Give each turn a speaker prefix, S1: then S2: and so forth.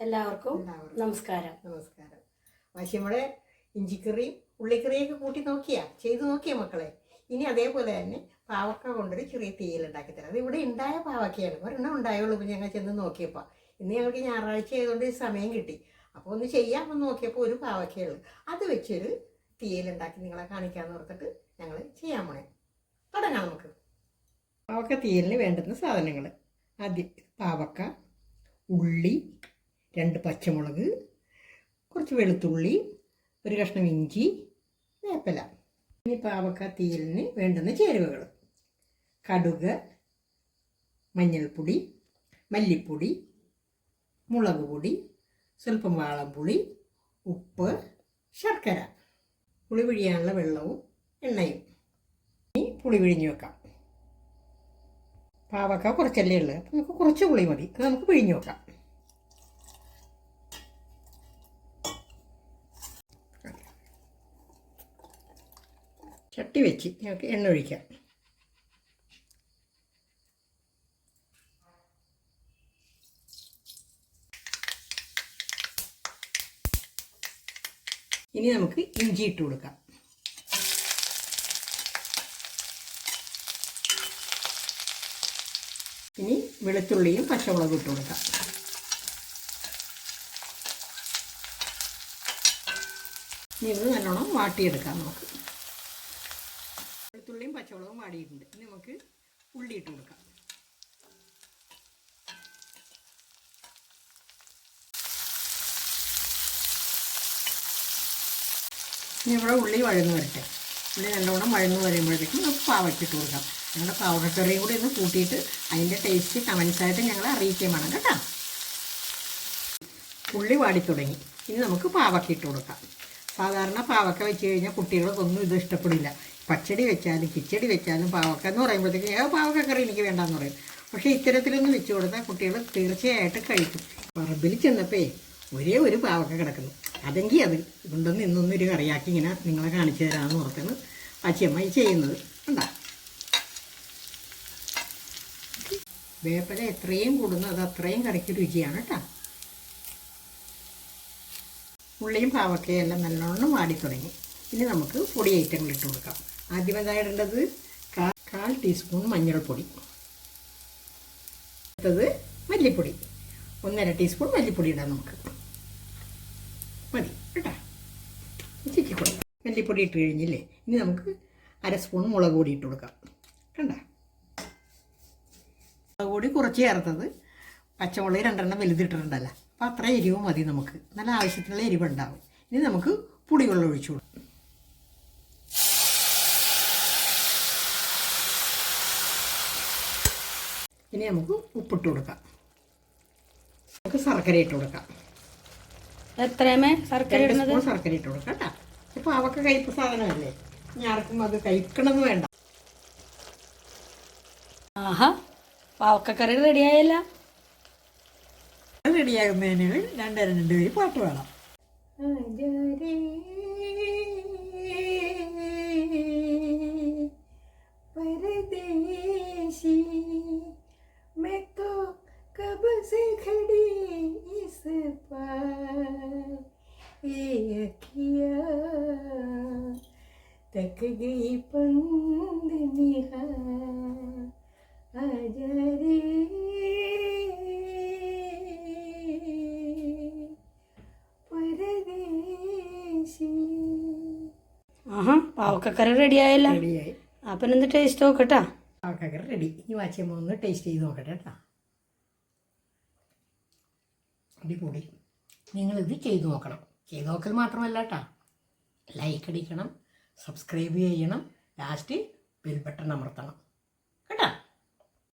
S1: എല്ലാവർക്കും നമസ്കാരം.
S2: നമസ്കാരം. വാശിയമ്മയുടെ ഇഞ്ചിക്കറിയും ഉള്ളിക്കറിയൊക്കെ കൂട്ടി നോക്കിയാ? ചെയ്തു നോക്കിയാ മക്കളെ? ഇനി അതേപോലെ തന്നെ പാവക്ക കൊണ്ടൊരു ചെറിയ തീയൽ ഉണ്ടാക്കി തരാം. അത് ഇവിടെ ഉണ്ടായ പാവക്കയാണ്. ഒരെണ്ണം ഉണ്ടായുള്ളൂ ഇപ്പം ഞങ്ങൾ ചെന്ന് നോക്കിയപ്പോൾ ഇന്ന് ഞങ്ങൾക്ക് ഞായറാഴ്ച ആയതുകൊണ്ട് സമയം കിട്ടി. അപ്പോൾ ഒന്ന് ചെയ്യാമെന്ന് നോക്കിയപ്പോൾ ഒരു പാവക്കയുള്ളൂ അത് വെച്ചൊരു തീയിലുണ്ടാക്കി നിങ്ങളെ കാണിക്കാമെന്ന് ഓർത്തിട്ട് ഞങ്ങൾ ചെയ്യാൻ പോണേ തുടങ്ങാം നമുക്ക്. പാവക്ക തീയലിന് വേണ്ടുന്ന സാധനങ്ങൾ ആദ്യം പാവക്ക ഉള്ളി പച്ചമുളക് കുറച്ച് വെളുത്തുള്ളി ഒരു കഷ്ണം ഇഞ്ചി വേപ്പില. ഇനി പാവക്ക തീയലിന് വേണ്ടുന്ന ചേരുവകൾ. കടുക് മഞ്ഞൾപ്പൊടി മല്ലിപ്പൊടി മുളക് പൊടി സ്വല്പം വാളംപുളി ഉപ്പ് ശർക്കര. പുളി പിഴിയാനുള്ള വെള്ളവും എണ്ണയും. ഇനി പുളി പിഴിഞ്ഞ് വെക്കാം. പാവക്ക കുറച്ചല്ലേ ഉള്ളത് നമുക്ക് കുറച്ച് പുളി മതി. അത് നമുക്ക് പിഴിഞ്ഞ് വെക്കാം. ചട്ടി വെച്ച് നമുക്ക് എണ്ണ ഒഴിക്കാം. ഇനി നമുക്ക് ഇഞ്ചി ഇട്ട് കൊടുക്കാം. ഇനി വെളുത്തുള്ളിയും പച്ചമുളകും ഇട്ട് കൊടുക്കാം. ഇനി ഇത് നല്ലോണം വാട്ടിയെടുക്കാം നമുക്ക്. പച്ചമുളകും വാടിയിട്ടുണ്ട്. ഇനി നമുക്ക് ഉള്ളി ഇട്ട് കൊടുക്കാം. ഇനി ഇവിടെ ഉള്ളി വഴന്ന് വരട്ടെ. ഉള്ളി നല്ലോണം വഴന്ന് വരുമ്പോഴത്തേക്കും നമുക്ക് പാവയ്ക്കിട്ട് കൊടുക്കാം. ഞങ്ങളുടെ പാവക്കറിയും കൂടി ഒന്ന് കൂട്ടിയിട്ട് അതിന്റെ ടേസ്റ്റ് കമൻസായിട്ട് ഞങ്ങളെ അറിയിക്കുകയും വേണം കേട്ടോ. ഉള്ളി വാടി തുടങ്ങി. ഇനി നമുക്ക് പാവക്കിട്ട് കൊടുക്കാം. സാധാരണ പാവക്ക വെച്ച് കഴിഞ്ഞാൽ കുട്ടികൾക്കൊന്നും ഇത് ഇഷ്ടപ്പെടില്ല. പച്ചടി വെച്ചാലും കിച്ചടി വെച്ചാലും പാവക്ക എന്ന് പറയുമ്പോഴത്തേക്ക് ഏ പാവക്ക കറി എനിക്ക് വേണ്ടാന്ന് പറയും. പക്ഷേ ഇത്തരത്തിലൊന്നും വെച്ച് കൊടുത്താൽ കുട്ടികൾ തീർച്ചയായിട്ടും കഴിക്കും. പറമ്പിൽ ചെന്നപ്പേ ഒരേ ഒരു പാവക്ക കിടക്കുന്നു. അതെങ്കിൽ അത് ഇതുണ്ടെന്ന് ഇന്നൊന്നും ഒരു കറിയാക്കി ഇങ്ങനെ നിങ്ങളെ കാണിച്ചു തരാമെന്ന് ഓർത്താണ് അച്ഛമ്മ ചെയ്യുന്നത്. ഉണ്ടാ വേപ്പല എത്രയും കൂടുന്നു അത് അത്രയും കറിക്ക് രുചിയാണ് കേട്ടോ. ഉള്ളിയും പാവക്കയും എല്ലാം നല്ലോണം വാടി തുടങ്ങി. ഇനി നമുക്ക് പൊടി ഐറ്റങ്ങൾ ഇട്ട് കൊടുക്കാം. ആദ്യം എന്താ ഇടേണ്ടത് കാൽ ടീസ്പൂൺ മഞ്ഞൾപ്പൊടി. അടുത്തത് മല്ലിപ്പൊടി. ഒന്നര ടീസ്പൂൺ മല്ലിപ്പൊടി ഇടാം നമുക്ക്. മതി കേട്ടോ? ചിക്കി കൊടുക്കാം മല്ലിപ്പൊടി ഇട്ട് കഴിഞ്ഞില്ലേ? ഇനി നമുക്ക് അര സ്പൂൺ മുളക് പൊടി ഇട്ട് കൊടുക്കാം. കണ്ട? മുളക് പൊടി കുറച്ച് ചേർത്തത്. പച്ചമുളക് രണ്ടെണ്ണം വലുതിട്ടിട്ടുണ്ടല്ലോ. അപ്പോൾ അത്ര എരിവ് മതി നമുക്ക്. നല്ല ആവശ്യത്തിനുള്ള എരിവുണ്ടാവും. ഇനി നമുക്ക് പുളിവെള്ളം ഒഴിച്ചു കൊടുക്കാം. ഇനി നമുക്ക് ഉപ്പിട്ട് കൊടുക്കാം. നമുക്ക് ശർക്കര ഇട്ട് കൊടുക്കാം.
S1: എത്രയുമേ ശർക്കര ഇടുന്നത്?
S2: ശർക്കര ഇട്ട് കൊടുക്കാം കേട്ടോ. ഇപ്പോൾ അവക്ക് കഴിപ്പ് സാധനമല്ലേ? ഇനി ആർക്കും അത് കഴിക്കണമെന്ന് വേണ്ട.
S1: ആഹാ പാവക്കക്കറി റെഡിയായല്ല
S2: റെഡിയാകുന്നതിന് രണ്ടര രണ്ട് പേര് പാട്ട് വേണം
S1: ആഹാ റെഡി ആയല്ല
S2: റെഡിയായി.
S1: അപ്പം എന്ത് ടേസ്റ്റ് നോക്കട്ടാ.
S2: പാവക്കക്കര റെഡി. ഇനി വാച്ചിയമ്മ ഒന്ന് ടേസ്റ്റ് ചെയ്ത് നോക്കട്ടെ കേട്ടോ. അടിപൊളി. നിങ്ങളിത് ചെയ്തു നോക്കണം. ചെയ്തു നോക്കൽ മാത്രമല്ല കേട്ടോ. ലൈക്ക് അടിക്കണം. സബ്സ്ക്രൈബ് ചെയ്യണം. ലാസ്റ്റ് ബെൽ അമർത്തണം. കേട്ടോ?